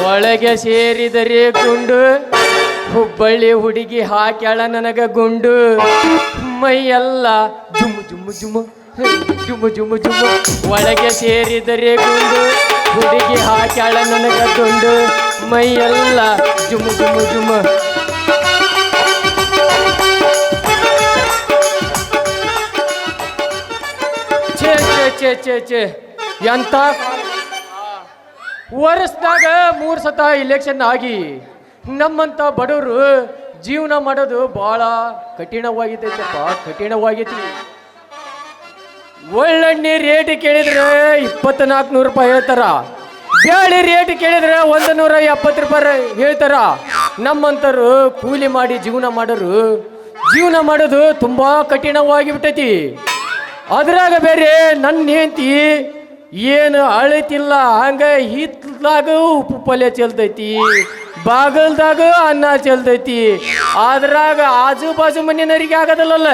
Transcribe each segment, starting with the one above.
ಒಳಗೆ ಸೇರಿದರೆ ಗುಂಡು, ಹುಬ್ಬಳ್ಳಿ ಹುಡುಗಿ ಹಾಕ್ಯಾಳ ನನಗ ಗುಂಡು. ಮೈಯೆಲ್ಲ ಜುಮ್ಮು ಜುಮ್ಮು ಜುಮ್ ಜುಮ್ಮು ಜುಮ್ಮು ಜುಮ್ಮು ಒಳಗೆ ಸೇರಿದರೆ ಗುಂಡು, ಹುಡುಗಿ ಹಾಕ್ಯಾಳ ನನಗ ಗುಂಡು. ಮೈಯೆಲ್ಲ ಜುಮ್ ಜುಮ್ಮು ಜುಮ್. ಛೇ ಛೇ ಛೇ ಛೇ ಛೇ. ಎಂತ ವರ್ಷದಾಗ ಮೂರು ಸತ ಇಲೆಕ್ಷನ್ ಆಗಿ ನಮ್ಮಂತ ಬಡವರು ಜೀವನ ಮಾಡೋದು ಬಹಳ ಕಠಿಣವಾಗಿದ್ದೈತಪ್ಪ ಕಠಿಣವಾಗೈತಿ ಒಳ್ಳೆಣ್ಣೆ ರೇಟ್ ಕೇಳಿದ್ರೆ ಇಪ್ಪತ್ನಾಲ್ಕು ನೂರು ರೂಪಾಯಿ ಹೇಳ್ತಾರ. ಬೇಳೆ ರೇಟ್ ಕೇಳಿದ್ರೆ ಒಂದು ನೂರ ಎಪ್ಪತ್ತು ರೂಪಾಯಿ ಹೇಳ್ತಾರ. ನಮ್ಮಂತರು ಕೂಲಿ ಮಾಡಿ ಜೀವನ ಮಾಡೋರು ಜೀವನ ಮಾಡೋದು ತುಂಬಾ ಕಠಿಣವಾಗಿ ಬಿಟ್ಟೈತಿ ಅದ್ರಾಗ ಬೇರೆ ನನ್ನ ಹೆಂಡತಿ ಏನು ಅಳಿತಿಲ್ಲ, ಹಂಗ ಹಿತ್ಲಾಗ ಉಪ್ಪು ಪಲ್ಯ ಚೆಲ್ತೈತಿ ಬಾಗಲ್ದಾಗ ಅನ್ನ ಚೆಲ್ತೈತಿ ಅದ್ರಾಗ ಆಜು ಬಾಜು ಮನೆಯವರಿಗೆ ಆಗದಲ್ಲ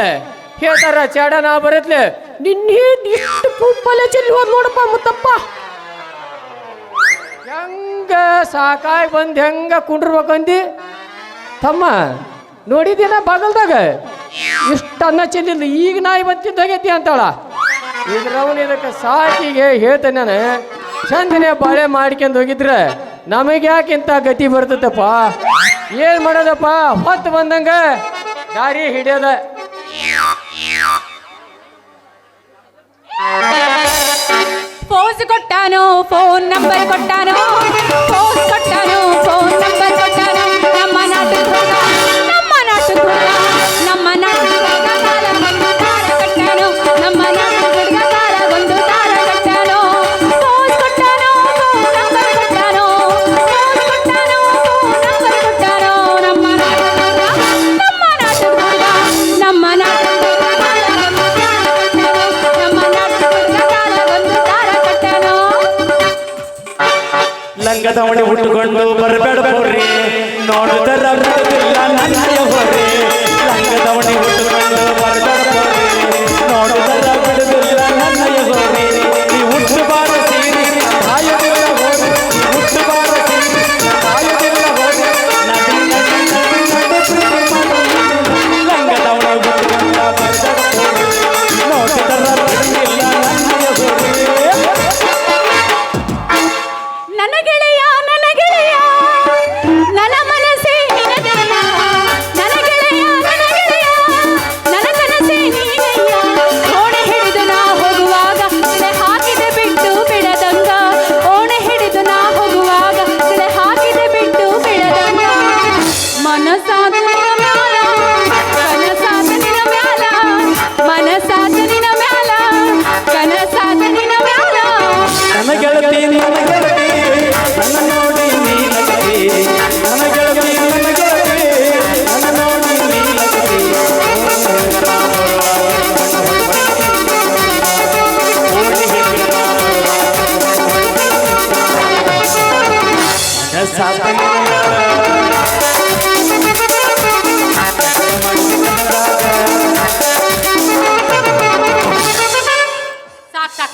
ಹೇಳ್ತಾರ, ಚಾಡ ನಾ ಬರತ್ಲೆ. ನಿನ್ನೆ ಇಷ್ಟು ಪಲ್ಯ ಚೆಲ್ಲಿ ಹೋದ್ ನೋಡಪ್ಪ ಮುತ್ತಪ್ಪ. ಹೆಂಗ ಸಾಕಾಗಿ ಬಂದು ಹೆಂಗ ಕುಂಡ್ರಬೇಕಂದಿ ತಮ್ಮ ನೋಡಿದ್ದೀನ ಬಾಗಲ್ದಾಗ? ಇಷ್ಟು ಅನ್ನ ಚೆಲ್ಲಿಲ್ಲ, ಈಗ ನಾಯಿ ಬಂತಿದ್ದಾಗೈತಿ ಅಂತಾಳ. ಇದ್ರವನ್ ಇದಕ್ಕೆ ಸಾಕಿಗೆ ಹೇಳ್ತೇನೆ ನಾನು, ಚಂದನೆ ಬಾಳೆ ಮಾಡ್ಕೊಂಡು ಹೋಗಿದ್ರೆ ನಮಗೆ ಯಾಕೆ ಇಂಥ ಗತಿ ಬರ್ತದಪ್ಪ? ಏನ್ ಮಾಡೋದಪ್ಪ? ಹೊತ್ತು ಬಂದಂಗ ದಾರಿ ಹಿಡಿಯೋದ. ಫೋಸ್ ಕೊಟ್ಟಾನು? ಫೋನ್ ನಂಬರ್ ಕೊಟ್ಟಾನು? ಫೋನ್ ಕೊಟ್ಟಾನು? ಫೋನ್ ನಂಬರ್ ಕೊಟ್ಟಾನು? ನಮ್ಮ ನಾಟಕ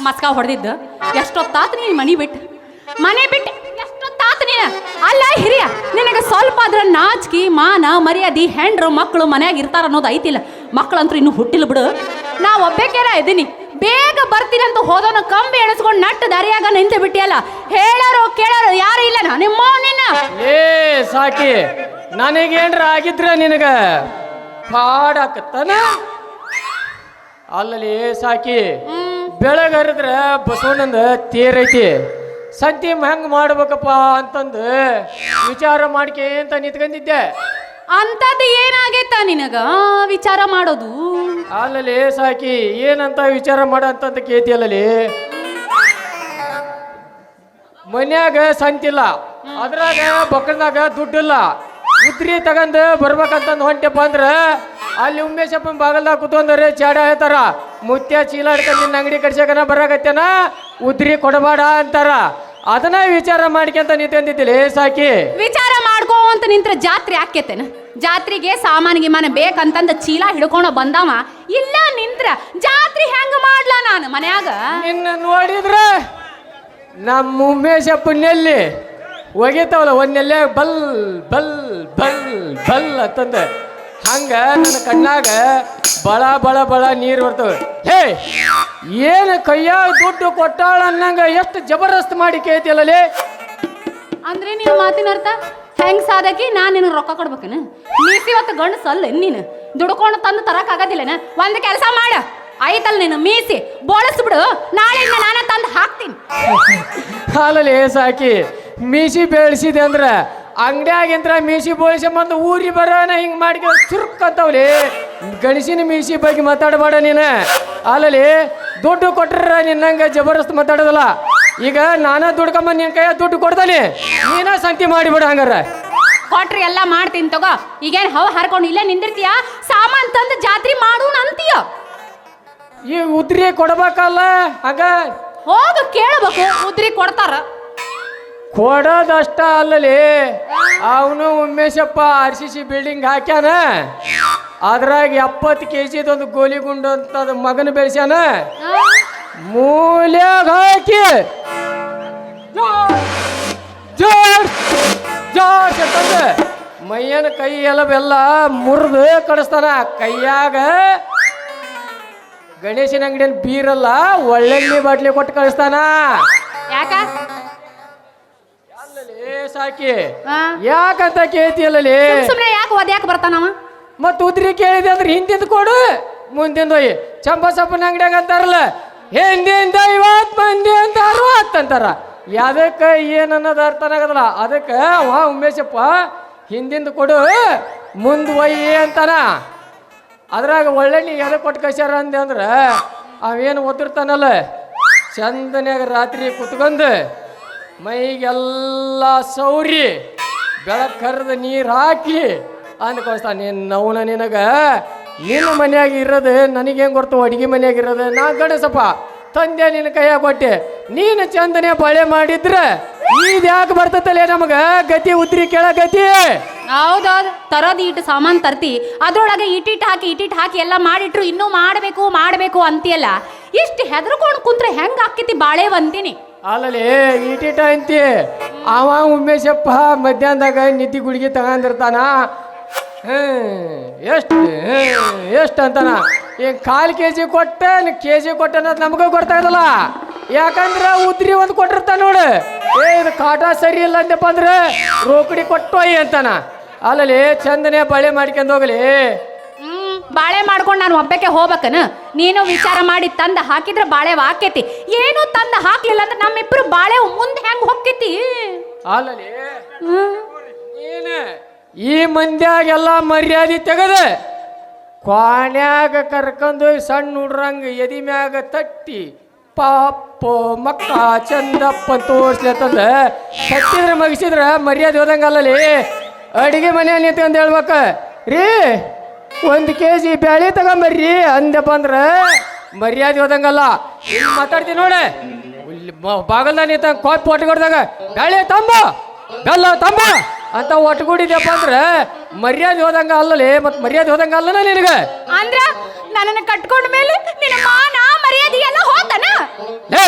ಮಸ್ಕ ಹೊಡೆದಿದ್ದು. ಎಷ್ಟೊತ್ತಾತು ನೀನು ಮನಿ ಬಿಟ್ಟು? ಮನೆ ಬಿಟ್ಟು ಎಷ್ಟೊತ್ತಾತು ನೀನು? ಅಲ್ಲ ಹಿರಿಯ ನಿನಗೆ ಸ್ವಲ್ಪ ಆದ್ರೆ ನಾಚಿಕೆ ಮಾನ ಮರ್ಯಾದಿ ಹೆಂಡ್ರು ಮಕ್ಕಳು ಮನ್ಯಾಗ ಇರ್ತಾರ ಅನ್ನೋದು ಐತಿಲ್ಲ. ಮಕ್ಕಳಂತೂ ಇನ್ನೂ ಹುಟ್ಟಿಲ್ಲ ಬಿಡು. ನಾ ಒಬ್ಬಾಕೆಲ್ಲ ಇದ್ದೀನಿ ಬೇಗ ಬರ್ತೀನಿ ಅಂತ ಹೋದವನ ಕಂಬಿ ಎಣಿಸ್ಕೊಂಡು ನಟ್ಟು ದಾರಿಯಾಗ ನಿಂತು ಬಿಟ್ಟಿಯಲ್ಲ. ಹೇಳೋರು ಕೇಳೋರು ಯಾರು ಇಲ್ಲ ನಿಮ್ಮ ನಿನ್ನ. ಏ ಸಾಕಿ. ನನಗೇನ್ರ ಆಗಿದ್ರ ನಿನಗ ಪಾಡಾಕತ್ತಾನ? ಅಲ್ಲಲ್ಲಿ ಸಾಕಿ. ಬೆಳಗರಿದ್ರ ಬಸವಣ್ಣಂದ ತೇರೈತಿ ಸಂತಿ ಹೆಂಗ್ ಮಾಡ್ಬೇಕಪ್ಪ ಅಂತಂದು ವಿಚಾರ ಮಾಡ್ಕೆ ಅಂತ ನಿಂತ್ಕೊಂಡಿದ್ದೆ ಅಂಥದ್ದು ಏನಾಗೈತ ನಿನಗ? ವಿಚಾರ ಮಾಡೋದು? ಅಲ್ಲಲ್ಲಿ ಸಾಕಿ ಏನಂತ ವಿಚಾರ ಮಾಡ ಅಂತಂತ ಕೇತಿಯಲ್ಲಲ್ಲಿ ಮನ್ಯಾಗ ಸಂತಿಲ್ಲ ಅದ್ರಾಗ ಬಕ್ಕಳ್ನಾಗ ದುಡ್ಡಿಲ್ಲ ಉದ್ರಿ ತಗಂದು ಬರ್ಬೇಕಂತಂದು ಹೊಂಟೆಪ್ಪ ಅಂದ್ರೆ ಅಲ್ಲಿ ಉಮೇಶಪ್ಪನ ಬಾಗಲ್ದಾಗ ಕುತ್ಕೊಂಡ್ರೆ ಚಾಡ ಹೇಳ್ತಾರ. ಮುತ್ಯ ಚೀಲ ಹಿಡ್ಕೊಂಡು ನಿನ್ನ ಅಂಗಡಿ ಕಡ್ಸಕನ ಬರಾಕತ್ತೇನ? ಉದ್ರಿ ಕೊಡಬೇಡ ಅಂತಾರ. ಅದನ್ನ ವಿಚಾರ ಮಾಡ್ಕೊಂತ ಏ ಸಾಕಿ. ವಿಚಾರ ಮಾಡ್ಕೋ ಅಂತ ನಿಂತ್ರ ಜಾತ್ರೆ ಆಕ್ಕೇತೇನ ಜಾತ್ರೆಗೆ ಸಾಮಾನ್ ಗಿಮಾನ ಬೇಕಂತಂದ ಚೀಲ ಹಿಡ್ಕೊಂಡು ಬಂದವ. ಇಲ್ಲ ನಿಂತ್ರ ಜಾತ್ರೆ ಹೆಂಗ ಮಾಡ್ಲಾ ನಾನು ಮನ್ಯಾಗ? ನಿನ್ನ ನೋಡಿದ್ರ ನಮ್ಮ ಉಮೇಶಪ್ಪನಲ್ಲಿ ಒಗಿತಾವಲ್ಲ ಒಂದೆಲ್ಲೇ ಬಲ್ ಬಲ್ ಬಲ್ ಬಲ್ ಅಂತಂದ. ಹಂಗ ನನ್ನ ಕಣ್ಣಾಗ ಬಳ ಬಳ ಬಳ ನೀರು ಬರ್ತವೆ ಹೇ ಏನು ಕೈಯಾಗ ದುಡ್ಡು ಕೊಟ್ಟಾಳ ಅನ್ನಂಗ ಎಷ್ಟು ಜಬರ್ದಸ್ತ್ ಮಾಡಿ ಕೇಳ್ತಿಯಲ್ಲೇ ಅಂದ್ರೆ ನೀನು ಮಾತಿನ ಅರ್ಥ? ಹೆಂಗ್ ಸಾಧಕಿ? ನಾ ನಿನಗೆ ರೊಕ್ಕ ಕೊಡ್ಬೇಕನ? ನೀತಿ ಇವತ್ತು ಗಂಡು ಸಲ್ಲ ನೀನು. ದುಡ್ಕೊಂಡು ತಂದು ತರಕ್ ಆಗೋದಿಲ್ಲನ? ಒಂದು ಕೆಲಸ ಮಾಡ. ಆಯ್ತಲ್ಲ ನೀನು ಮೀಸಿ ಬೋಳಸ್ಬಿಡು. ನಾಳೆ ನಾನ ತಂದು ಹಾಕ್ತೀನಿ. ಹಾಲಲ್ಲಿ ಸಾಕಿ ಮೀಸಿ ಬೆಳೆಸಿದೆ ಅಂದ್ರೆ ಅಂಗಡಿಯಾಗಿಂತ್ರ ಮೀಸಿ ಬೋಳಿಸಿ ಬಂದು ಊರಿ ಬರೋನ ಹಿಂಗೆ ಮಾಡಿ ಚುರುಕ್ ಅಂತವ್ಲಿ ಗಣಸಿನ ಮೀಸಿ ಬಗ್ಗೆ ಮಾತಾಡಬೇಡ ನೀನು. ಅಲ್ಲಲ್ಲಿ ದುಡ್ಡು ಕೊಟ್ರ ನಿನ್ನಂಗೆ ಜಬರ್ದಸ್ತ್ ಮಾತಾಡೋದಲ್ಲ. ಈಗ ನಾನೇ ದುಡ್ಕೊಂಬ ನಿನ್ನ ಕೈಯ ದುಡ್ಡು ಕೊಡ್ತಾನೆ ನೀನೇ ಸಂತಿ ಮಾಡಿಬಿಡು ಹಂಗಾರ. ಕೊಟ್ರಿ ಎಲ್ಲ ಮಾಡ್ತೀನಿ ತಗೋ. ಈಗೇನು ಹವ ಹಾರ್ಕೊಂಡು ಇಲ್ಲೇ ನಿಂದಿರ್ತೀಯ? ಸಾಮಾನ್ ತಂದು ಜಾತ್ರೆ ಮಾಡು ಅಂತೀಯ. ಈ ಉದ್ರಿ ಕೊಡ್ಬೇಕಲ್ಲ ಹಂಗ? ಹೋಗ ಕೇಳಬೇಕು. ಉದ್ರಿ ಕೊಡ್ತಾರ. ಕೊಡೋದಷ್ಟ ಅಲ್ಲಲಿ ಅವನು Umeshappa R C C building ಹಾಕ್ಯಾನ. ಅದ್ರಾಗ ಎಪ್ಪತ್ತು ಕೆ ಜಿದೊಂದು ಗೋಲಿ ಗುಂಡು ಅಂತ ಮಗನ ಬೆಳೆಸ್ಯಾನ. ಮೂಲ್ಯಾಗ ಹಾಕಿ. ಮೈಯನ ಕೈ ಎಲ್ಲ ಬೆಲ್ಲ ಮುರಿದು ಕಡಿಸ್ತಾನ. ಕೈಯಾಗ ಗಣೇಶನ ಅಂಗಡಿಯಲ್ಲಿ ಬೀರಲ್ಲ ಒಳ್ಳೆಣ್ಣೆ ಬಾಟ್ಲಿ ಕೊಟ್ಟು ಕಳಿಸ್ತಾನ. ಯಾಕ? ಸಾಕಿ? ಯಾಕಂತ ಕೇಳ್ತಿಯಲ್ಲಲೇ ಸುಮ್ನೆ ಯಾಕೆ ಒದ್ಯಾಕ ಬರ್ತಾನವ ಮತ್ ಉದ್ರಿ ಕೇಳಿದೆ ಅಂದ್ರೆ ಹಿಂದಿಂದ ಕೊಡು. ಮುಂದಿಂದ ಚಂಪ ಸಪ್ಪನ ಅಂಗಡಿಯಾಗ ಅಂತಾರಲ್ಲ ಹಿಂದಿಂದ ಇವತ್ ಮಂದಿ ಅಂತಾರ. ಯಾವ್ದಕ್ಕೆ ಏನ್ ಅನ್ನೋದು ಅರ್ಥನ ಆಗದಲ್ಲ. ಅದಕ್ಕೆ ವಾ ಉಮೇಶಪ್ಪ ಹಿಂದಿಂದ ಕೊಡು ಮುಂದ್ ಒಯ್ಯಿ ಅಂತಾನ. ಅದ್ರಾಗ ಒಳ್ಳೆಣ್ಣಿ ಎದಕ್ಕೆ ಕೊಟ್ಟು ಕಳ್ಸ್ಯಾರ ಅಂದೆ ಅಂದ್ರೆ ಅವೇನು ಓದಿರ್ತಾನಲ್ಲ ಚಂದನ್ಯಾಗ ರಾತ್ರಿ ಕುತ್ಕೊಂಡು ಮೈಗೆಲ್ಲ ಸೌರಿ ಬೆಳಕ್ ಕರೆದು ನೀರು ಹಾಕಿ ಅಂದ್ಕೊಳ್ತಾನೆ ನೌನ ನಿನಗ, ನಿನ್ನ ಮನ್ಯಾಗ ಇರೋದು, ನನಗೆ ಹೆಂಗೆ ಗೊತ್ತು, ಅಡಿಗೆ ಮನೆಯಾಗ ಇರೋದು? ನಾ ಗಣಸಪ್ಪ ತಂದೆ ನಿನ್ನ ಕೈಯಾಗ ಕೊಟ್ಟೆ. ನೀನು ಚಂದನೆ ಬಳೆ ಮಾಡಿದ್ರೆ ಇದು ಯಾಕೆ ಬರ್ತೈತಲ್ಲೇ ನಮಗೆ? ಗತಿ ಉದ್ರಿ ಕೇಳ ಗತಿ ಹೌದೌದು ತರೋದು ಇಟ್ಟು ಸಾಮಾನು ತರ್ತಿ. ಅದ್ರೊಳಗೆ ಇಟ್ಟಿಟ್ಟು ಹಾಕಿ ಇಟ್ಟಿಟ್ಟು ಹಾಕಿ ಎಲ್ಲ ಮಾಡಿಟ್ರು, ಇನ್ನೂ ಮಾಡಬೇಕು ಮಾಡಬೇಕು ಅಂತೀಯಲ್ಲ. ಇಷ್ಟು ಹೆದರ್ಕೊಂಡು ಕುಂತ್ರೆ ಹೆಂಗ್ ಆಕ್ಕೈತಿ ಬಾಳೆ ಅಂತೀನಿ ಅಲ್ಲಲ್ಲಿ ಈಟಿಟ ಅಂತಿ. ಅವ ಉಮೇಶಪ್ಪ ಮಧ್ಯಾಹ್ನದಾಗ ನಿದ್ದಿ ಗುಳಿಗೆ ತಗೊಂಡಿರ್ತಾನ. ಎಷ್ಟು ಎಷ್ಟು ಅಂತಾನ. ಈಗ ಕಾಲು ಕೆ ಜಿ ಕೊಟ್ಟೆ ಕೆ ಜಿ ಕೊಟ್ಟೆ ಅನ್ನೋದು ನಮಗೂ ಗೊತ್ತಾಗಲ್ಲ ಯಾಕಂದ್ರೆ ಉದ್ರಿ ಒಂದು ಕೊಟ್ಟಿರ್ತಾನೆ ನೋಡು. ಏ, ಇದು ಕಾಟ ಸರಿ ಇಲ್ಲ ಅಂತಪ್ಪ ಅಂದ್ರೆ ರೋಕಡಿ ಕೊಟ್ಟೋಯ್ ಅಂತಾನ. ಅಲ್ಲಲ್ಲಿ, ಚಂದನೆ ಬಳೆ ಮಾಡ್ಕೊಂಡು ಹೋಗಲಿ. ಬಾಳೆ ಮಾಡ್ಕೊಂಡು ನಾನು ಒಬ್ಬಕ್ಕೆ ಹೋಗ್ಬೇಕನ? ನೀನು ವಿಚಾರ ಮಾಡಿ ತಂದ ಹಾಕಿದ್ರೆ ಬಾಳೆ ಆಕೇತಿ ಏನು ತಂದು ಹಾಕ್ಲಿಲ್ಲ ಅಂದ್ರೆ ನಮ್ಮಿಬ್ರು ಬಾಳೆ ಮುಂದೆ ಹೆಂಗ್ ಅಲ್ಲಲ್ಲಿ ಹ್ಮ್ ಏನ ಈ ಮಂದ್ಯಾಗೆಲ್ಲ ಮರ್ಯಾದೆ ತೆಗೆದು ಕ್ವಾಣ್ಯಾಗ ಕರ್ಕೊಂಡು ಸಣ್ಣ ಹುಡ್ರಂಗ ಎದಿ ಮ್ಯಾಗ ತಟ್ಟಿ ಪಾಪ ಮಕ್ಕ ಚಂದಪ್ಪ ತೋರ್ಸ್ಲತ್ತಂದ ಕಟ್ಟಿದ್ರೆ ಮಗಿಸಿದ್ರ ಮರ್ಯಾದೆ ಹೋದಂಗಲ್ಲಲ್ಲಿ ಅಡಿಗೆ ಮನೆ ಅಂತ ಹೇಳ್ಬೇಕ. ರೀ ಒಂದು ಕೆ ಜಿ ಬ್ಯಾಳಿ ತಗೊಂಬರ್ರಿ. ಅಂದಪ್ಪ ಅಂದ್ರೆ ಮರ್ಯಾದೆ ಹೋದಂಗಲ್ಲ. ಇಲ್ಲಿ ಮಾತಾಡ್ತೀನಿ ನೋಡಿ. ಇಲ್ಲಿ ಬಾಗಲ್ದಾಗ ನಿಂತ ಕಾಪಿ ಒಟ್ಟುಗಡ್ದಾಗ ಬ್ಯಾಳಿ ತಂಬ ಬೆಲ್ಲ ತಂಬ ಅಂತ ಒಟ್ಟುಗೂಡಿದ್ಯಪ್ಪ ಅಂದ್ರೆ ಮರ್ಯಾದೆ ಹೋದಂಗ ಅಲ್ಲಲಿ ಮತ್ತೆ ಮರ್ಯಾದೆ ಹೋದಂಗ ಅಲ್ಲನ ನಿನಗೆ? ಅಂದ್ರ ನನ್ನನ್ನು ಕಟ್ಕೊಂಡ ಮೇಲೆ ನಿನ್ನ ಮಾನ ಮರ್ಯಾದೆ ಎಲ್ಲ ಹೋತನ? ಲೇ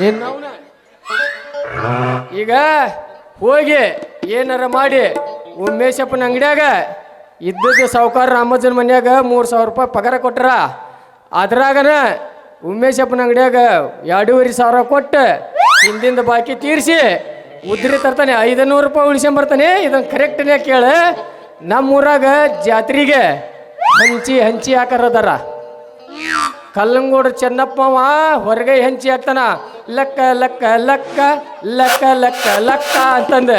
ನಿನ್ನವನ ಈಗ ಹೋಗಿ ಏನಾರ ಮಾಡಿ ಉಮೇಶಪ್ಪನ ಅಂಗಡ್ಯಾಗ ಇದ್ದದ್ದು ಸಾವುಕಾರ ರಾಮಜ್ಜನ ಮನ್ಯಾಗ ಮೂರು ಸಾವಿರ ರೂಪಾಯಿ ಪಗಾರ ಕೊಟ್ರ. ಅದ್ರಾಗನ ಉಮೇಶಪ್ಪನ ಅಂಗಡಿಯಾಗ ಎರಡೂವರೆ ಸಾವಿರ ಕೊಟ್ಟು. ಹಿಂದಿಂದ ಬಾಕಿ ತೀರಿಸಿ ಉದ್ರಿ ತರ್ತಾನೆ ಐದು ನೂರು ರೂಪಾಯಿ ಉಳಿಸ್ಕೊಂಬರ್ತಾನೆ ಇದನ್ನು ಕರೆಕ್ಟ್ನೇ ಕೇಳ, ನಮ್ಮೂರಾಗ ಜಾತ್ರೆಗೆ ಹಂಚಿ ಹಂಚಿ ಹಾಕರದಾರ ಕಲ್ಲಂಗೋಡು ಚೆನ್ನಪ್ಪವ ಹೊರಗೆ ಹೆಂಚಿ ಹಾಕ್ತಾನ. ಲಕ್ಕ ಲಕ್ಕ ಲಕ್ಕ ಲಕ್ಕ ಲಕ್ಕ ಲಕ್ಕ ಅಂತಂದ.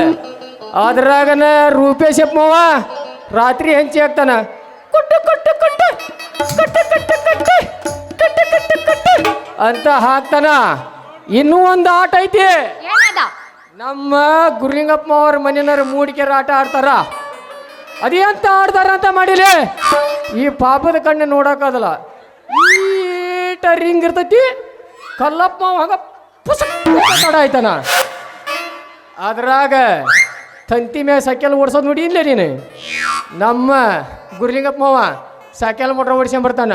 ಅದ್ರಾಗನ ರೂಪೇಶಪ್ಪವ ರಾತ್ರಿ ಹೆಂಚಿ ಹಾಕ್ತಾನ. ಕುಟ್ಟು ಕುಟ್ಟು ಕುಟ್ಟು ಕುಟ್ಟು ಕುಟ್ಟು ಕುಟ್ಟು ಕುಟ್ಟು ಕುಟ್ಟು ಕುಟ್ಟು ಅಂತ ಹಾಕ್ತಾನ. ಇನ್ನೂ ಒಂದು ಆಟ ಐತಿ. ಏನದ? ನಮ್ಮ ಗುರುಲಿಂಗಪ್ಪ ಅವ್ರ ಮನೆಯವ್ರು ಮೂಡಿಕೆರ ಆಟ ಆಡ್ತಾರ. ಅದೇಂತ ಆಡ್ತಾರ ಅಂತ ಮಾಡಿಲಿ. ಈ ಪಾಪದ ಕಣ್ಣು ನೋಡಕ್ಕಾಗಲ್ಲ ಈಟ ರಿಂಗ್ ಇರ್ತೈತಿ. ಕಲ್ಲಪ್ಪ ಹಂಗ ಪುಸಕ್ ತಡ ಆಯ್ತಾನ ಅದ್ರಾಗ ತಂತಿ ಮೇಲೆ ಸೈಕಲ್ ಓಡ್ಸೋದು ನೋಡಿ ಇಲ್ಲೇ ನೀನು. ನಮ್ಮ ಗುರುಲಿಂಗಪ್ಪ ಮಾವ ಸೈಕಲ್ ಮೋಟ್ರ್ ಓಡಿಸ್ಕೊಂಬರ್ತಾನ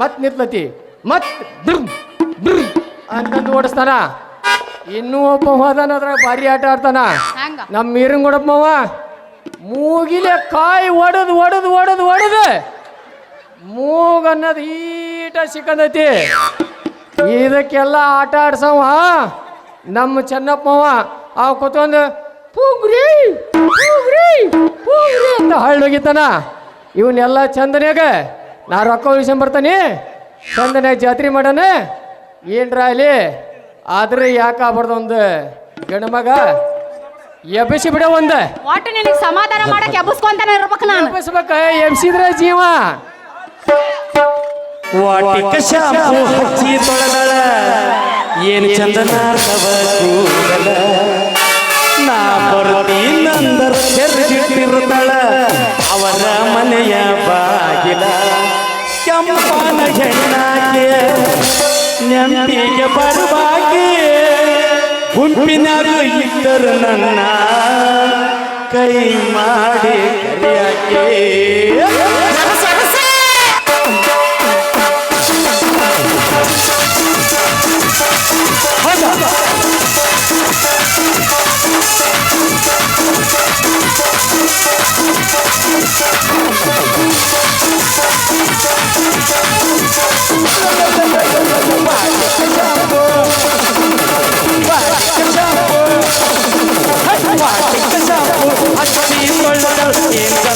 ಮತ್ ನಿತ್ಲತಿ ಮತ್ ಅಂತಂದು ಓಡಿಸ್ತಾನ. ಇನ್ನೂ ಒಬ್ಬ ಹೋದಾನ ಅದ್ರಾಗ ಭಾರಿ ಆಟ ಆಡ್ತಾನ. ನಮ್ಮ ಮಾವ ಮೂಗಿಲೆ ಕಾಯಿ ಒಡದು ಒಡದು ಒಡದು ಒಡದು ಮೂಗ ಅನ್ನೋದು ಈಟ ಸಿಕ್ಕಂದೈತಿ. ಇದಕ್ಕೆಲ್ಲ ಆಟ ಆಡ್ಸವ ನಮ್ಮ ಚೆನ್ನಪ್ಪವ ಅವ ಕೂತ್ಕೊಂಡು ಪೂಗ್ರಿ ಪೂಗ್ರಿ ಪೂಗ್ರಿ ಅಂತ ಹಳ್ಳೋಗಿತ್ತಾನ ಇವನ್ನೆಲ್ಲ ಚಂದನ್ಯಾಗ ನಾ ರೊಕ್ಕ ಉಳಿಸ್ಕೊಂಬರ್ತಾನೆ ಚಂದನ್ಯಾಗ ಜಾತ್ರೆ ಮಾಡೋಣ. ಏನ್ರ ಅಲ್ಲಿ ಆದ್ರೆ ಯಾಕೆ ಆಗ್ಬಾರ್ದು ಒಂದು ಗಂಡು ಮಗ? ಎಬ್ಬಿಸಿ ಬಿಡ ಒಂದು. ಒಟ್ಟು ನಿನಗೆ ಸಮಾಧಾನ ಮಾಡಕ್ಕೆ ಎಬ್ಬಸ್ಕೊಂತಾನೆ ಇರ್ಬೇಕು ನಾನು. ಎಬ್ಬಿಸ್ಬೇಕ? ಎಬ್ಸಿದ್ರ ಜೀವ. ವಾಟಿಕ ಶಾಂಪು ಹಚ್ಚಿ ತೊಳೆದಳ. ಏನು ಚಂದನ ತವ ಕೂದಲ ಬರ್ತಿ ನಂದರ ಅವರ ಮನೆಯ ಬಾಗಿಲ ಕೆಂಪನ ಹೆಣ್ಣಾಗೆ ನೆಂಪಿಗೆ ಬರುವಾಗಿ ಗುಂಪಿನಾಗ ಇದ್ದರು ನನ್ನ ಕೈ ಮಾಡಿ ಕರೆಯಾಕೆ Watch it, cause I'm full. I see you for love.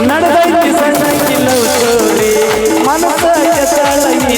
ನಡೆದೈತಿ ಸಣ್ಣ ಕಿಲ್ಲವು ತೋರಿ. ಮನಸ್ಸ ಕೆತ್ತಾಳ ಈ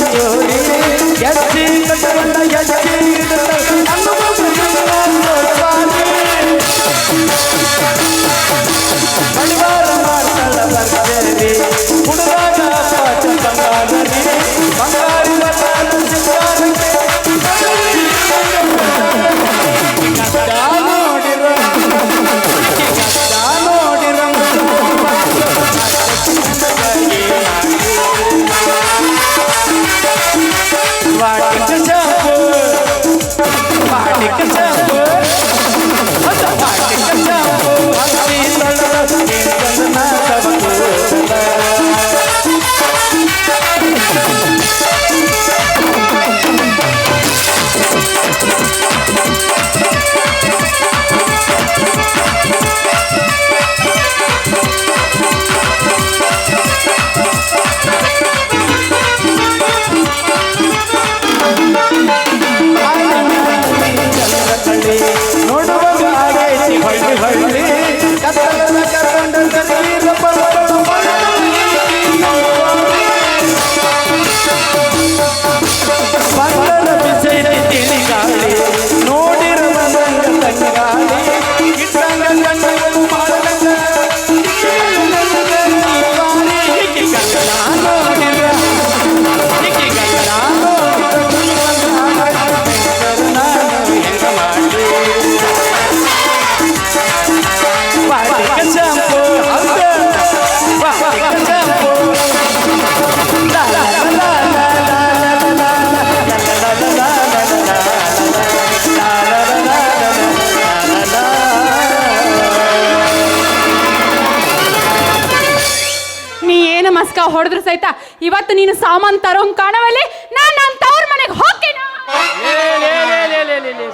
ಮಸ್ಕ ಹೊಡೆದ್ರು ಸಹಿತ ಇವತ್ತು ನೀನು ಸಾಮಾನು ತರೋಂಗ್ ಕಾಣವಲ್ಲಿ ನಾನು ನನ್ನ ತವ್ರ ಮನೆಗೆ ಹೋಗ್ತೀನಿ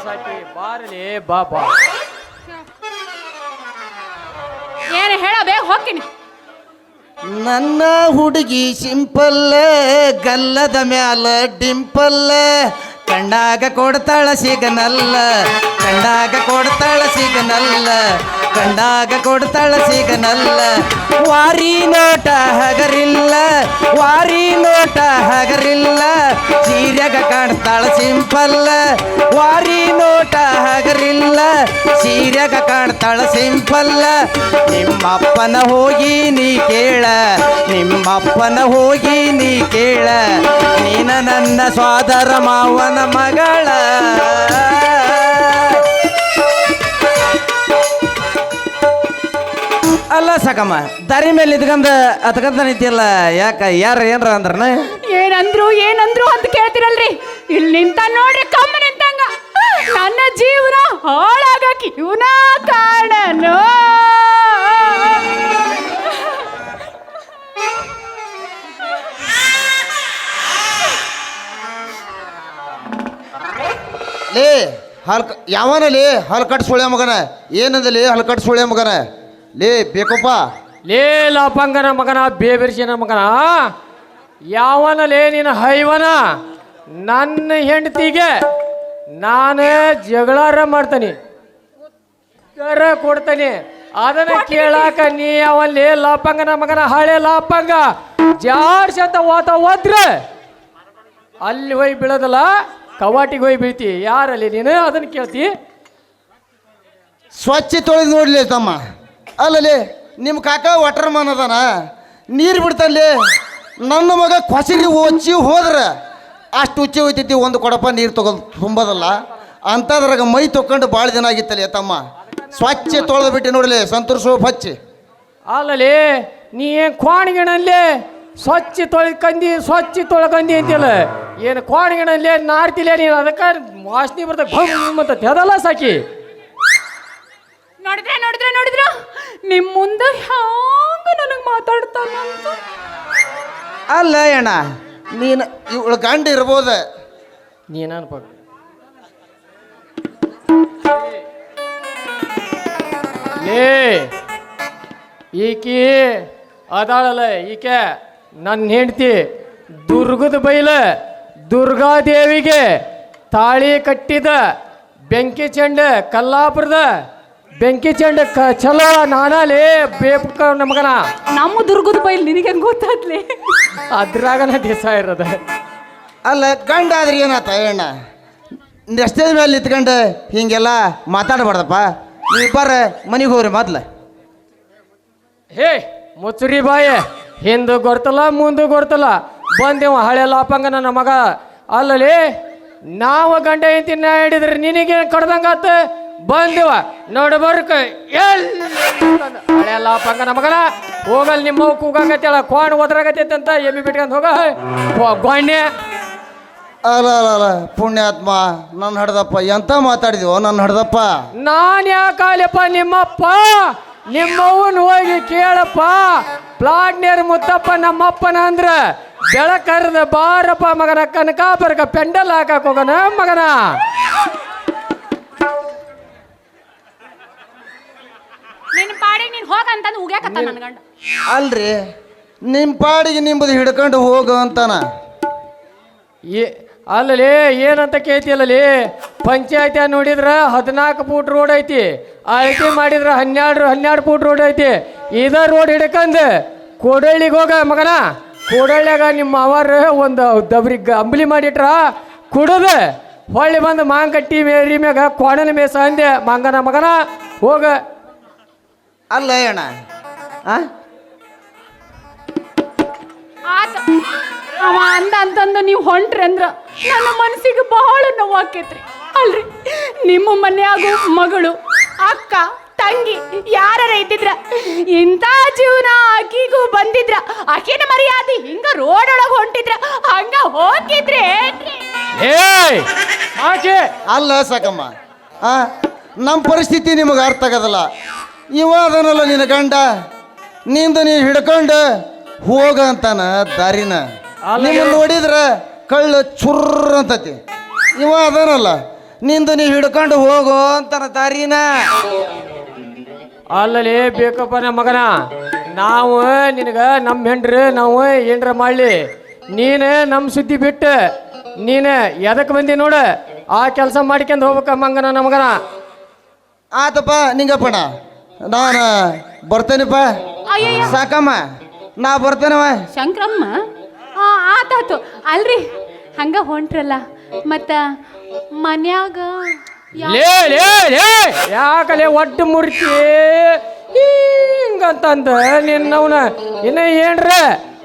ಸಾಕಿ ಬಾರಲೇ ಬಾ ಬಾ ಏನು ಹೇಳಬೇ ಹೋಗ್ತೀನಿ ನನ್ನ ಹುಡುಗಿ ಸಿಂಪಲ್ ಗಲ್ಲದ ಮ್ಯಾಲ ಡಿಂಪಲ್ ಕಂಡಾಗ ಕೊಡ್ತಾಳ ಸಿಗನಲ್ಲ ಕಂಡಾಗ ಕೊಡ್ತಾಳ ಸಿಗನಲ್ಲ ಕಂಡಾಗ ಕೊಡ್ತಾಳ ಸಿಗನಲ್ಲ. ವಾರಿ ನೋಟ ಹಗರಿಲ್ಲ, ವಾರಿ ನೋಟ ಹಗರಿಲ್ಲ, ಸೀರೆಗ ಕಾಣ್ತಾಳ ಸಿಂಪಲ್ಲ. ವಾರಿ ನೋಟ ಹಗರಿಲ್ಲ, ಸೀರೆಗ ಕಾಣ್ತಾಳ ಸಿಂಪಲ್ಲ. ನಿಮ್ಮಪ್ಪನ ಹೋಗಿ ನೀ ಕೇಳ, ನಿಮ್ಮಪ್ಪನ ಹೋಗಿ ನೀ ಕೇಳ. ನೀನ ನನ್ನ ಸ್ವಾದರ ಮಾವನ ಮಗಳ. ಅಲ್ಲ ಸಾಕಮ್ಮ, ದಾರಿ ಮೇಲೆ ಇದ್ಕಂದ ಅತ್ಕಂತ ನಿಂತಿಲ್ಲ ಯಾಕ, ಯಾರ ಏನ್ರ ಅಂದ್ರನ? ಏನಂದ್ರು ಏನಂದ್ರು ಅಂತ ಕೇಳ್ತಿರಲ್ರಿ. ಇಲ್ಲಿ ನಿಂತ ನೋಡ್ರಿ ಕಮ್ಮ ನಿಂತಂಗ ನನ್ನ ಜೀವನ ಹಾಳಾಗಕ್ಕೆ ಇವನ ಕಾರಣನು. ಲೇ ಹಲ್ ಯಾವನ ಲೇ ಹಲ್ಕಟ್ ಸುಳ್ಯ ಮಗನ. ಏನಂದ ಲೇ ಹಲ್ಕಟ್ ಸುಳ್ಯ ಮಗನ? ಲೇ ಬೇಕಪ್ಪ. ಲೇ ಲಾಪಂಗನ ಮಗನ ಬೇಬಿರ್ಸಿನ ಮಗನ. ಯಾವನ ಲೇ ನಿನ್ನ ಹೈವನ? ನನ್ನ ಹೆಂಡತಿಗೆ ನಾನೇ ಜಗಳಾರ ಮಾಡ್ತಾನೆ. ಉತ್ತರ ಕೊಡ್ತಾನೆ. ಅದನ್ನ ಕೇಳಾಕ ನೀ ಅವಲ್ಲಿ ಲಾಪಂಗನ ಮಗನ ಹಳೆ ಲಾಪಂಗ. ಜಾಡ್ಸಂತ ಓತ ಹೋದ್ರೆ ಅಲ್ಲಿ ಹೋಗಿ ಬೀಳೋದಲ್ಲ? ಕವಾಟಿಗೆ ಹೋಗಿ ಬೀಳ್ತಿ. ಯಾರಲ್ಲಿ? ನೀನು ಅದನ್ನು ಕೇಳ್ತಿ. ಸ್ವಚ್ಛ ತೊಳೆದು ನೋಡ್ಲಿ ತಮ್ಮ. ಅಲ್ಲಲ್ಲಿ ನಿಮ್ಮ ಕಾಕ ವಾಟರ್ ಮನ್ ಅದಾನ. ನೀರು ಬಿಡ್ತಲ್ಲಿ ನನ್ನ ಮಗ ಕೊಸರಿ ಒಚ್ಚಿ ಹೋದ್ರೆ ಅಷ್ಟು ಉಚ್ಚಿ ಹೋಯ್ತೈತಿ ಒಂದು ಕೊಡಪ ನೀರು ತೊಗೊಂಡು ತುಂಬೋದಲ್ಲ. ಅಂಥದ್ರಾಗ ಮೈ ತೊಕೊಂಡು ಭಾಳ ದಿನ ಆಗಿತ್ತಲ್ಲ ತಮ್ಮ. ಸ್ವಚ್ಛ ತೊಳೆದು ಬಿಟ್ಟು ನೋಡ್ಲಿ ಸಂತೋಷ ಹಚ್ಚಿ. ಅಲ್ಲಲೇ ನೀ ಏನ್ ಕ್ವಾಣಿಗಣಲ್ಲಿ ಸ್ವಚ್ಛ ತೊಳ್ಕಂದಿ ಸ್ವಚ್ಛ ತೊಳ್ಕಂದಿ ಅಂತಿಲ್ಲ. ಏನು ಕ್ವಾಣಿಗಣಲ್ಲಿ ನಾರ್ತಿಲ್ಲ ನೀನು ಅದಕ್ಕೆ ವಾಸನೆ ಬರ್ತ ಅಂತ ತೆದಲ್ಲ ಸಾಕಿ. ನೋಡಿದ್ರೆ ನೋಡಿದ್ರೆ ನೋಡಿದ್ರ? ನಿಮ್ ಮುಂದೆ ಹ್ಯಾಂಗ ನನಗೆ ಮಾತಾಡ್ತಾನ ಅಲ್ಲ ಅಣ್ಣ ನೀನು ಇವಳು ಗಂಡ ಇರ್ಬೋದ? ನೀನು ಅನ್ಬೇಕು ಏ ಈಕಿ ಅದಾಳಲ್ಲ ಈಕೆ. ನನ್ನ ಹೆಂಡತಿ ದುರ್ಗದ ಬೈಲ ದುರ್ಗಾದೇವಿಗೆ ತಾಳಿ ಕಟ್ಟಿದ ಬೆಂಕಿ ಚೆಂಡ ಕಲ್ಲಾಪುರದ ಬೆಂಕಿ ಚೆಂಡ ಕ ಚಲೋ ನಾನಾಲೇ ಬೇಪಕ ನಮಗನ ನಮ್ಮ ದುರ್ಗದ ಬೈಲ್ ನಿನಗೆ ಹೆಂಗ್ ಗೊತ್ತಾದ್ಲಿ? ಅದ್ರಾಗನ ದಿವಸ ಇರೋದ. ಅಲ್ಲ ಗಂಡ ಆದ್ರೆ ಏನಾತ ಏನ ರಸ್ತೆ ಮೇಲೆ ನಿಂತ್ಕೊಂಡು ಹಿಂಗೆಲ್ಲ ಮಾತಾಡಬಾರ್ದಪ್ಪ. ನೀವು ಬರ್ರ ಮನೆಗೆ ಹೋಗ್ರಿ ಮೊದ್ಲು. ಹೇ ಮುಚ್ಚುರಿ ಬಾಯೆ. ಹಿಂದು ಗೊರ್ತಲ್ಲ ಮುಂದೆ ಗೊರ್ತಲ್ಲ ಬಂದೇವ ಹಳೆ ಲಾಪಂಗ ನನ್ನ ಮಗ. ಅಲ್ಲಲ್ಲಿ ನಾವು ಗಂಡ ಹೆಂಡತಿ ಹಿಡಿದ್ರೆ ನಿನಗೆ ಕಡ್ದಂಗಾತ? ಬಂದೇವ. ನೋಡು ಬರ್ಕ. ಎಲ್ಲಿ ಹಳೆ ಲಾಪಂಗ ನಮ್ಮ ಮಗನ. ಹೋಗಲ್ ನಿಮ್ಮ ಕೂಗಾಗತ್ತೇಳ ಕೋಣ ಒದ್ರಾಗತ್ತೈತೆ ಅಂತ ಎಮ್ಮಿ ಬಿಟ್ಕೊಂಡು ಹೋಗ. ಗೊಣ್ಣೆ ಅಲ್ಲ ಅಲ್ಲ ಪುಣ್ಯಾತ್ಮ ನನ್ನ ಹಡ್ದಪ್ಪ ಎಂತ ಮಾತಾಡಿದೀವೋ ನನ್ನ ಹಡ್ದಪ್ಪ? ನಾನು ಯಾಕಾಲಪ್ಪ ನಿಮ್ಮಪ್ಪ? ನಿಮ್ಮವನ್ ಹೋಗಿ ಕೇಳಪ್ಪ. ಪ್ಲಾಟ್ನೇರ್ ಮುತ್ತಪ್ಪ ನಮ್ಮಪ್ಪನ ಅಂದ್ರ ಬೆಳಕರ್ದ ಬಾರಪ್ಪ ಮಗನ ಕನಕಾಪುರಕ ಪೆಂಡಲ್ ಹಾಕಕ್ ಹೋಗನ ಮಗನ. ನಿನ್ನ ಪಾಡಿಗೆ ನೀನು ಹೋಗಂತಂದು ಉಗ್ಯಾಕತ್ತ ನನ್ನ ಗಂಡ. ಅಲ್ರಿ ನಿಮ್ಮ ಪಾಡಿಗೆ ನಿಂಬುದು ಹಿಡ್ಕೊಂಡು ಹೋಗು ಅಂತಾನ. ಏ ಅಲ್ಲಲೇ ಏನಂತ ಕೇಳ್ತಿಯಲ್ಲಲಿ ಪಂಚಾಯತಿ ನೋಡಿದ್ರ ಹದಿನಾಲ್ಕು ಫೂಟ್ ರೋಡ್ ಐತಿ. ಅಳತಿ ಮಾಡಿದ್ರ ಹನ್ನೆರಡು ಹನ್ನೆರಡು ಫೂಟ್ ರೋಡ್ ಐತಿ. ಇದ ರೋಡ್ ಹಿಡ್ಕಂದು ಕೋಡಳ್ಳಿಗೆ ಹೋಗ ಮಗನ. ಕೋಡಳ್ಳಿಯಾಗ ನಿಮ್ಮ ಅವರ ಒಂದು ದಬ್ರಿ ಅಂಬಲಿ ಅಂಬ್ಲಿ ಮಾಡಿಟ್ರ ಕುಡದ. ಹೊಳ್ಳಿ ಬಂದು ಮಾಂಕಟ್ಟಿ ಮೇರಿ ಮ್ಯಾಗ ಕೋಣನ ಮೇಸ ಅಂದೆ ಮಂಗನ ಮಗನ. ಹೋಗ. ಅಲ್ಲ ಅಣ್ಣ. ಅಂದ ಅಂತಂದು ನೀವು ಹೊಂಟ್ರಿ ಅಂದ್ರ. ನನ್ನ ಮನಸ್ಸಿಗೆ ಬಹಳ ನೋವಾಕೈತ್ರಿ. ಅಲ್ರಿ ನಿಮ್ಮ ಮನ್ಯಾಗು ಮಗಳು ಅಕ್ಕ ತಂಗಿ ಯಾರ ಇದ್ದಿದ್ರ ಇಂಥ ಜೀವನ ಆಕಿಗೂ ಬಂದಿದ್ರ ಆಕಿನ ಮರ್ಯಾದೆ ಹಿಂಗ ರೋಡ್ ಒಳಗೆ ಹೊಂಟಿದ್ರ ಹಂಗ ಹೋಗಿದ್ರೆ ಏಯ್ ಆಕೆ. ಅಲ್ಲ ಸಾಕಮ್ಮ ಆ ನಮ್ಮ ಪರಿಸ್ಥಿತಿ ನಿಮಗೆ ಅರ್ಥ ಆಗದಲ್ಲ. ಇವ ಅದನಲ್ಲ ನಿನ್ನ ಗಂಡ ನಿಂದು ನೀನು ಹಿಡ್ಕೊಂಡು ಹೋಗ ಅಂತಾನ ದಾರಿನ. ನೋಡಿದ್ರ ಕಳ್ಳ ಚುರ್ರ ಅಂತತಿ. ಇವ ಅದನಲ್ಲ ನಿಂದು ನೀ ಹಿಡ್ಕೊಂಡು ಹೋಗು ಅಂತಾನ ದಾರಿನ. ಅಲ್ಲಲ್ಲಿ ಬೇಕಪ್ಪ ನಮ್ಮ ಮಗನ ನಾವು ನಿನಗೆ ನಮ್ಮ ಹೆಂಡ್ರಿ ನಾವು ಏನ್ರ ಮಾಡಲಿ. ನೀನು ನಮ್ಮ ಸುದ್ದಿ ಬಿಟ್ಟು ನೀನು ಎದಕ್ಕೆ ಬಂದಿ ನೋಡು ಆ ಕೆಲಸ ಮಾಡ್ಕೊಂಡು ಹೋಗ್ಬೇಕ ಮಂಗನ ನಮಗನ ಆತಪ್ಪ ನಿಂಗಪ್ಪಣ ನಾನು ಬರ್ತೇನಪ್ಪ. ಸಾಕಮ್ಮ ನಾ ಬರ್ತೇನವ. ಶಂಕ್ರಮ್ಮ ಆ ಆತಾತು ಅಲ್ರಿ ಹಂಗ ಹೊಂಟ್ರಲ್ಲ. ಮತ್ತು ಮನ್ಯಾಗ ಯಾ- ಲೇ ಲೇ ಲೇ ಯಾಕಲೆ ಒಟ್ಟು ಮುರ್ತಿ? ಹಿಂಗಂತಂದ ನಿನ್ನವನ? ಇನ್ನ ಏನ್ರ?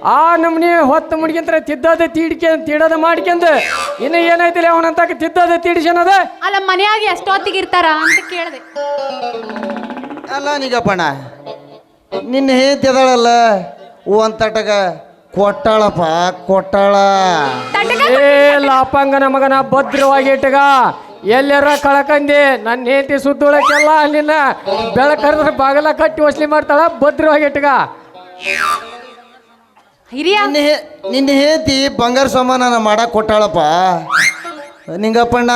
ಆ ನಮ್ನಿ ಹೊತ್ತು ಮುಡ್ಕೊಂತ ತಿದ್ದದ ತೀಡ್ಕೆ ತಿಡದ ಮಾಡ್ಕೊಂಡ್ ಇನ್ನ ಏನೈತಿಲ್ಲ ಅವನಂತ ತಿದ್ದದ ತೀಡ್ಸನದ ಅಲ್ಲ ಮನ್ಯಾಗ ಎಷ್ಟೊತ್ತಿಗೆ ಇರ್ತಾರ ಅಂತ ಕೇಳಿದೆ. ಅಲ್ಲ ನಿಗಪ್ಪಣ್ಣ ನಿನ್ನ ಹೇಳ್ತಿ ಓ ಅಂತಟಗ ತಟಗ ಕೊಟ್ಟಾಳಪ್ಪ ಕೊಟ್ಟಾಳ. ಏ ಲಾಪಂಗನ ಮಗನ ಭದ್ರವಾಗಿ ಇಟ್ಟಗ ಎಲ್ಲರ ಕಳಕಂದಿ ನನ್ನ ಹೇತಿ ಸುತ್ತುಳಕ್ಕೆಲ್ಲ ನಿನ್ನ ಬೆಳಕರಿದ್ರೆ ಬಾಗಲ ಕಟ್ಟಿ ವಸ್ಲಿ ಮಾಡ್ತಾಳ ಭದ್ರವಾಗಿ ಇಟ್ಟಗ. ಹಿರಿಯ. ನಿನ್ನ ಹೇತಿ ಬಂಗಾರ ಸಾಮಾನ ಮಾಡಕ್ ಕೊಟ್ಟಾಳಪ್ಪ. ನಿಂಗಪ್ಪಣ್ಣ.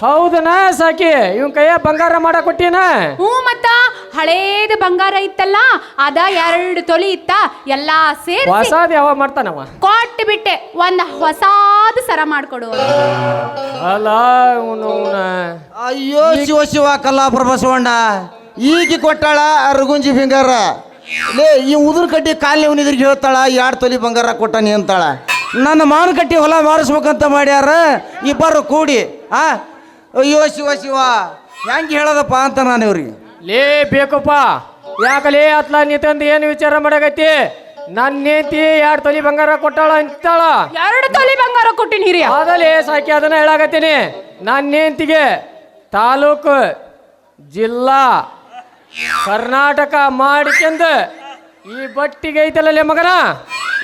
ಹೌದನಾ ಸಾಕಿ ಇವನ್ ಕೈಯ ಬಂಗಾರ ಮಾಡಕ್ ಕೊಟ್ಟಿನ? ಹ್ಞೂ ಮತ್ತ. ಹಳೇದ ಬಂಗಾರ ಇತ್ತಲ್ಲ ಅದ ಎರಡು ತೊಲಿ ಇತ್ತ ಎಲ್ಲಾ ಸೇರಿ ಹೊಸಾದ್ ಯಾವ ಮಾಡ್ತಾನವ ಕೊಟ್ಟು ಬಿಟ್ಟೆ ಒಂದ್ ಹೊಸಾದ ಸರ ಮಾಡ್ಕೊಡು. ಅಲ್ಲ ಅಯ್ಯೋ ಶಿವ ಶಿವ ಕಲ್ಲಾಪುರ ಬಸವಣ್ಣ. ಈಗ ಕೊಟ್ಟಾಳ ಅರ್ಗುಂಜಿ ಬಂಗಾರ ಲೇ ಈ ಉದುರು ಕಟ್ಟಿ ಕಾಲಿ ಅವನಿದ್ರಿಗೆ ಹೇಳ್ತಾಳ ಎರಡು ತೊಲಿ ಬಂಗಾರ ಕೊಟ್ಟಾನಿ ಅಂತಾಳ. ನನ್ನ ಮಾವಿನ ಕಟ್ಟಿ ಹೊಲ ಮಾರಿಸ್ಬೇಕಂತ ಮಾಡ್ಯಾರ ಇಬ್ಬರು ಕೂಡಿ ಆ? ಅಯ್ಯೋ ಶಿವ ಶಿವ ಹೆಂಗೆ ಹೇಳೋದಪ್ಪ ಅಂತ ನಾನು ಇವ್ರಿಗೆ. ಲೇ ಬೇಕಪ್ಪ ಯಾಕಲೇ ಅತ್ಲ ನಿಂತಂದು ಏನು ವಿಚಾರ ಮಾಡಕತ್ತಿ? ನನ್ನ ನೇತಿ ಎರಡು ತೊಲಿ ಬಂಗಾರ ಕೊಟ್ಟಾಳ ಅಂತಾಳ? ಎರಡು ತೊಲಿ ಬಂಗಾರ ಕೊಟ್ಟಿನಿ ಹಿರಿಯ? ಅದಲ್ಲೇ ಸಾಕಿ ಅದನ್ನ ಹೇಳಾಕತ್ತೀನಿ. ನನ್ನ ನೇಂತಿಗೆ ತಾಲೂಕು ಜಿಲ್ಲಾ ಕರ್ನಾಟಕ ಮಾಡಿಕೊಂಡ್ ಈ ಬಟ್ಟಿಗೆ ಐತಲ್ಲೇ ಮಗನ?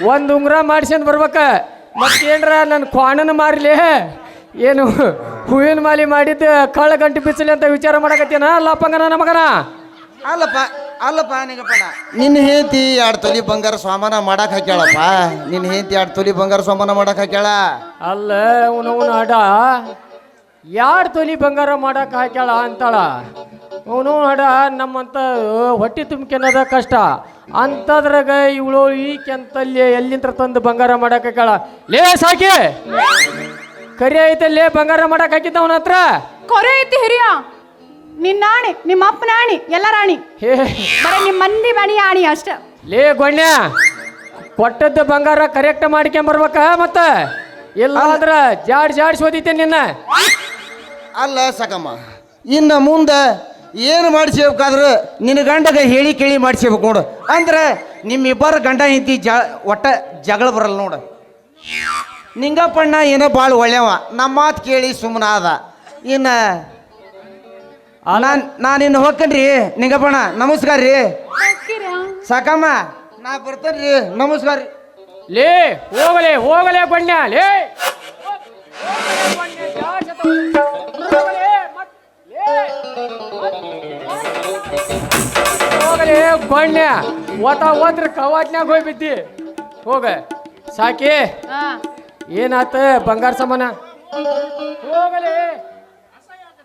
ಒಂದು ಉಂಗುರ ಮಾಡಿಸ್ಕೊಂಡ್ ಬರ್ಬೇಕ. ಮತ್ತೇನ್ರ ನನ್ನ ಕ್ವಾಣನ ಮಾರಿಲೇ? ಏನು ಹೂವಿನ ಮಾಲಿ ಮಾಡಿದ್ದ ಕಳ್ಳ ಗಂಟು ಬಿಸಿಲಿ ಅಂತ ವಿಚಾರ ಮಾಡಕತ್ತೀನ ಅಲ್ಲಪ್ಪ ನನ್ನ ಮಗನ ಅಲ್ಲಪ್ಪ ಅಲ್ಲಪ್ಪ ನಿಗಪ್ಪ ನಿನ್ನ ಹೆಂಡತಿ ಎರಡು ತೊಲಿ ಬಂಗಾರ ಸಾಮಾನ ಮಾಡಕ್ ಹಾಕ್ಯಾಳಪ್ಪ. ನಿನ್ನ ಹೆಂಡತಿ ಎರಡು ತೊಲಿ ಬಂಗಾರ ಸಾಮಾನ ಮಾಡಕ್ ಹಾಕ್ಯಾಳ? ಅಲ್ಲ ಅವನವನ ಅಡ. ಎರಡು ತೊಲಿ ಬಂಗಾರ ಮಾಡಕ್ ಹಾಕ್ಯಾಳ ಅಂತಾಳ? ಅವನು ಅಡ ನಮ್ಮಂತ ಹೊಟ್ಟೆ ತುಂಬಿಕೆನದ ಕಷ್ಟ. ಅಂತದ್ರಾಗ ಇವಳು ಈ ಕೆಂತಲ್ಲಿ ಎಲ್ಲಿಂದ ತಂದು ಬಂಗಾರ ಮಾಡಕ್ ಹಾಕ್ಯಾಳ? ಲೇ ಸಾಕಿ! ಕರಿ ಐತಲ್ಲೇ ಬಂಗಾರ ಮಾಡಕ್ ಹಾಕಿದ್ದ ಅವನ ಹತ್ರ? ಕೊರೆ ಐತಿ ಹಿರಿಯ. ನಿನ್ನ ನಾಣಿ ನಿಮ್ಮ ಅಪ್ಪನ ಆಣಿ ಎಲ್ಲ ರಾಣಿ. ಹೇ. ಬರೀ ನಿಮ್ಮ ಮಂದಿ ಮನಿ ಆಣಿ ಅಷ್ಟ. ಲೇ ಗೊಣ್ಯ ಕೊಟ್ಟದ್ದು ಬಂಗಾರ ಕರೆಕ್ಟ್ ಮಾಡ್ಕೊಂಬರ್ಬೇಕ ಮತ್ತ? ಇಲ್ಲ ಅಂದ್ರ ಜಾಡ್ ಜಾಡ್ ಓದಿತೇನೆ ನಿನ್ನ. ಅಲ್ಲ ಸಕಮ್ಮ ಇನ್ನು ಮುಂದೆ ಏನು ಮಾಡಿಸ್ಬೇಕಾದ್ರೆ ನಿನ್ನ ಗಂಡಗ ಹೇಳಿ ಕೇಳಿ ಮಾಡಿಸ್ಬೇಕು ನೋಡು. ಅಂದ್ರೆ ನಿಮ್ಮಿಬ್ಬರ ಗಂಡ ಹೆಂಡತಿ ಜ ಒಟ್ಟ ಜಗಳ ಬರಲ್ಲ ನೋಡು. ನಿಂಗಪ್ಪಣ್ಣ ಏನೋ ಭಾಳ ಒಳ್ಳೆವ. ನಮ್ಮ ಮಾತು ಕೇಳಿ ಸುಮ್ಮನ ಆದ ಇನ್ನು ನಾನು ನಾನು ಇನ್ನು ಹೋಗ್ಕನ್ರಿ ನಿಂಗಪ್ಪಣ್ಣ ನಮಸ್ಕಾರ ರೀ. ಸಾಕಮ್ಮ ನಾ ಬರ್ತೇನೆ ರೀ. ನಮಸ್ಕಾರ ರೀ. ಲೇ ಹೋಗಲೆ ಹೋಗಲೆ ಬಣ್ಣ ಲೇ. ಹೋಗಲೆ ಬಣ್ಣ ಓತ ಓದ್ರ ಕವಾಟ್ನಾಗ ಹೋಗಿ ಬಿದ್ದಿ ಹೋಗ. ಸಾಕಿ. ಹಾ. ಏನಾತ ಬಂಗಾರ ಸಮಾನ? ಹೋಗಲೇ.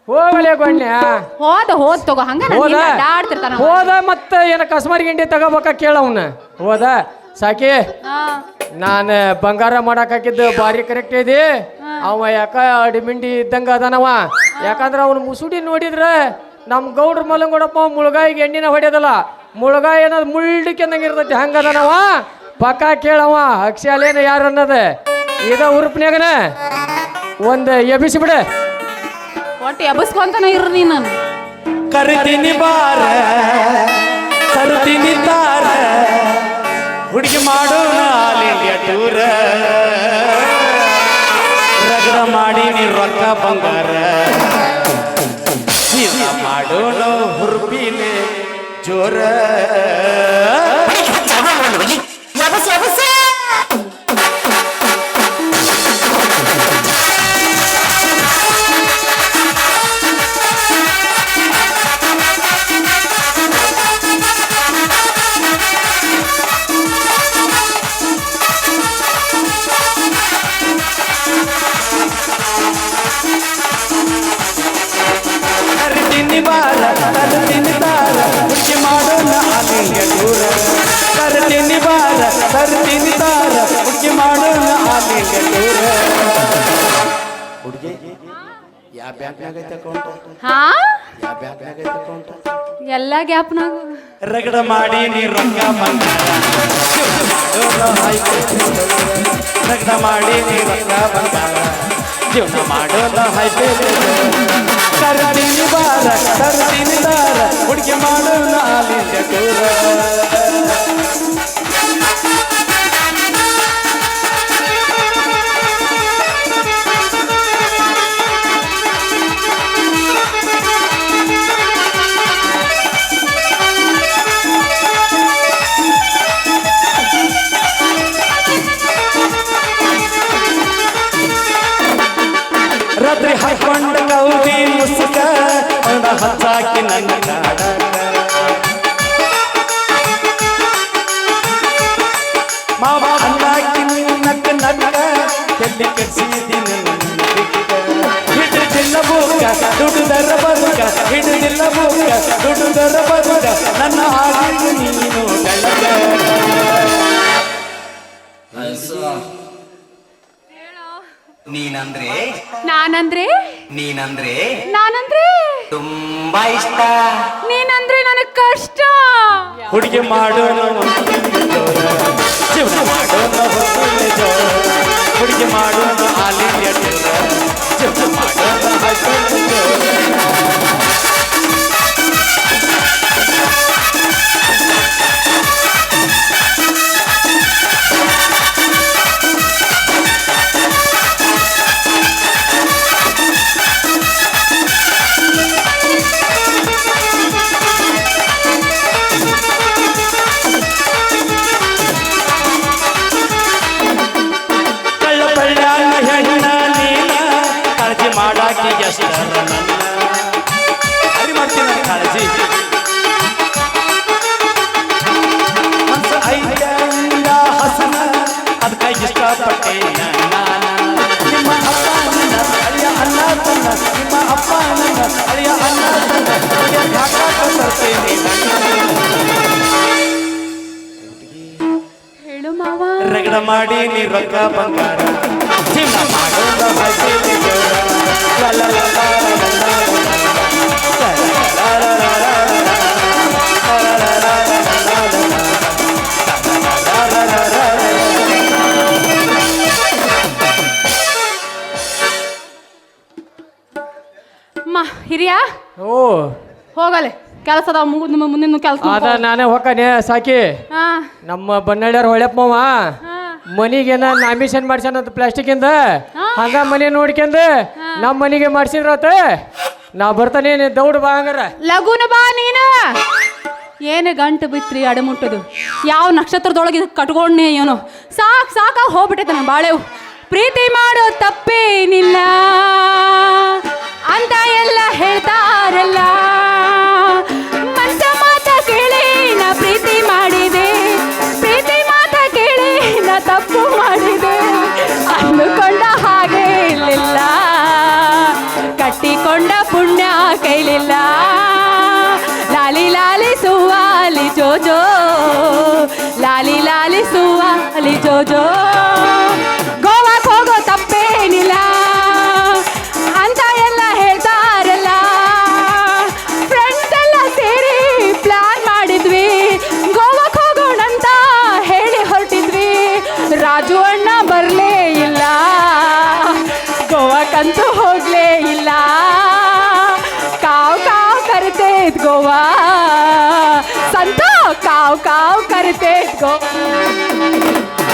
ಹೋಗಲೇ ಹೋದ ಹೋದ್ ತಗೋ ಹಂಗ ಹೋದ. ಆಡ್ತಿರ್ತಾನ ಹೋದ ಮತ್ತ ಏನ ಕಸ್ಮರ್ ಗಿಂಡಿ ತಗೋಬೇಕ ಕೇಳವನ ಹೋದ. ಸಾಕಿ. ನಾನು ಬಂಗಾರ ಮಾಡಕ್ ಹಾಕಿದ್ದು ಭಾರಿ ಕರೆಕ್ಟ್ ಇದೆ ಅವ ಯಾಕ ಅಡಿಮಿಂಡಿ ಇದ್ದಂಗ ಅದಾನವ. ಯಾಕಂದ್ರ ಅವನು ಮುಸುಡಿ ನೋಡಿದ್ರ ನಮ್ ಗೌಡ್ರ ಮಲಂಗೊಡಪ್ಪ ಮುಳುಗಾಯಿಗೆ ಎಣ್ಣಿನ ಹೊಡೆಯದಲ್ಲ. ಮುಳುಗಾಯಿ ಅನ್ನೋದು ಮುಳ್ಳಿಕೆಂದಂಗ ಇರ್ತೈತಿ ಹಂಗ ಅದಾನವ. ಪಕ್ಕ ಕೇಳವ ಅಕ್ಷಾಲೇನ ಯಾರು ಅನ್ನದ. ಇದ ಉರುಪ್ನ್ಯಾಗನ? ಒಂದು ಎಬಿಸಿ ಬಿಡ. ಒಟ್ಟು ಎಬಸ್ಕೊಂತಾನ ಇರು ನೀನು ಕರಿತೀನಿ ಬಾರ ತರುತ್ತೀನಿ ತಾರ. ಹುಡುಗಿ ಮಾಡೋಣ ಆಲ್ ಇಂಡಿಯಾ ಟೂರ. ರಗಡ ಮಾಡಿ ನೀ ರೊಕ್ಕ ಬಂಗಾರ. ಮಾಡೋಣ ಹುರುಪಿನೇ ಜೋರ. ಬ್ಯಾಂಕ್ನಾಗ ಐತೆ ಅಕೌಂಟ್ ಹಾ? ಯಾವ ಬ್ಯಾಂಕ್ನಾಗ ಐತೆ ಅಕೌಂಟ್ ಎಲ್ಲ ಗ್ಯಾಪ್ನಾಗ. ರಗಡ ಮಾಡಿ ನೀ ರೊಕ್ಕ ಬಂಗಾರ. ರಗಡ ಮಾಡಿ ನೀ ರೊಕ್ಕ ಬಂಗಾರ. ಜೀವನ ಮಾಡೋದ ಹೈಪೇ ಕರ್ತೀನಿ ಬಾರ ಕರ್ತೀನಿ ದಾರ ಹುಡುಗಿ ದೂರ ನಾನಂದ್ರೆ? ನೀನಂದ್ರೆ? ನಾನಂದ್ರೆ? ತುಂಬಾ ಇಷ್ಟ. ನೀನಂದ್ರೆ ನನಗ್ ಕಷ್ಟ. ಹುಡುಗಿ ಮಾಡೋಣ ಜೀವನ ಮಾಡೋಣ ಹುಡುಗಿ ಮಾಡೋಣ ಟೂರ ಜೀವನ ಮಾಡೋಣ ಮಾಡಿ ನೀ ರೊಕ್ಕ ಬಂಗಾರ ಹಿರಿಯ? ಓ. ಹೋಗಲೆ. ಕೆಲಸ ಮುಂದಿನ ಕೆಲಸ ಅದ ನಾನೇ ಹೊಕ್ಕನೆ ಸಾಕಿ. ನಮ್ಮ ಬನ್ನಳ್ಯಾರ ಹೊಳೆಪ್ಪ ಮನಿಗೇನ ನಾಮಿಷನ್ ಮಾಡ್ಸ್ಯಾನಂತ ಪ್ಲಾಸ್ಟಿಕ್ ಇಂದ ಹಂಗ ಮನೆ ನೋಡ್ಕೊಂಡ್ ನಮ್ಮ ಮನೆಗೆ ಮಾಡ್ಸಿದ್ರತ ನಾ ಬರ್ತಾನೆ ದೌಡ್ ಬಾ ಹಂಗಾರ. ಲಗುನ ಬಾ ನೀನ. ಏನು ಗಂಟು ಬಿತ್ರಿ ಅಡಮುಟ್ಟದು ಯಾವ ನಕ್ಷತ್ರದೊಳಗೆ ಕಟ್ಕೊಂಡೆ ಕಟ್ಕೊಂಡ್ನೆ ಏನೋ ಸಾಕ್ ಸಾಕ ಹೋಗ್ಬಿಟ್ಟೈತೆ ನಾನು ಬಾಳೆವು. ಪ್ರೀತಿ ಮಾಡೋ ತಪ್ಪೇನಿಲ್ಲ 젖어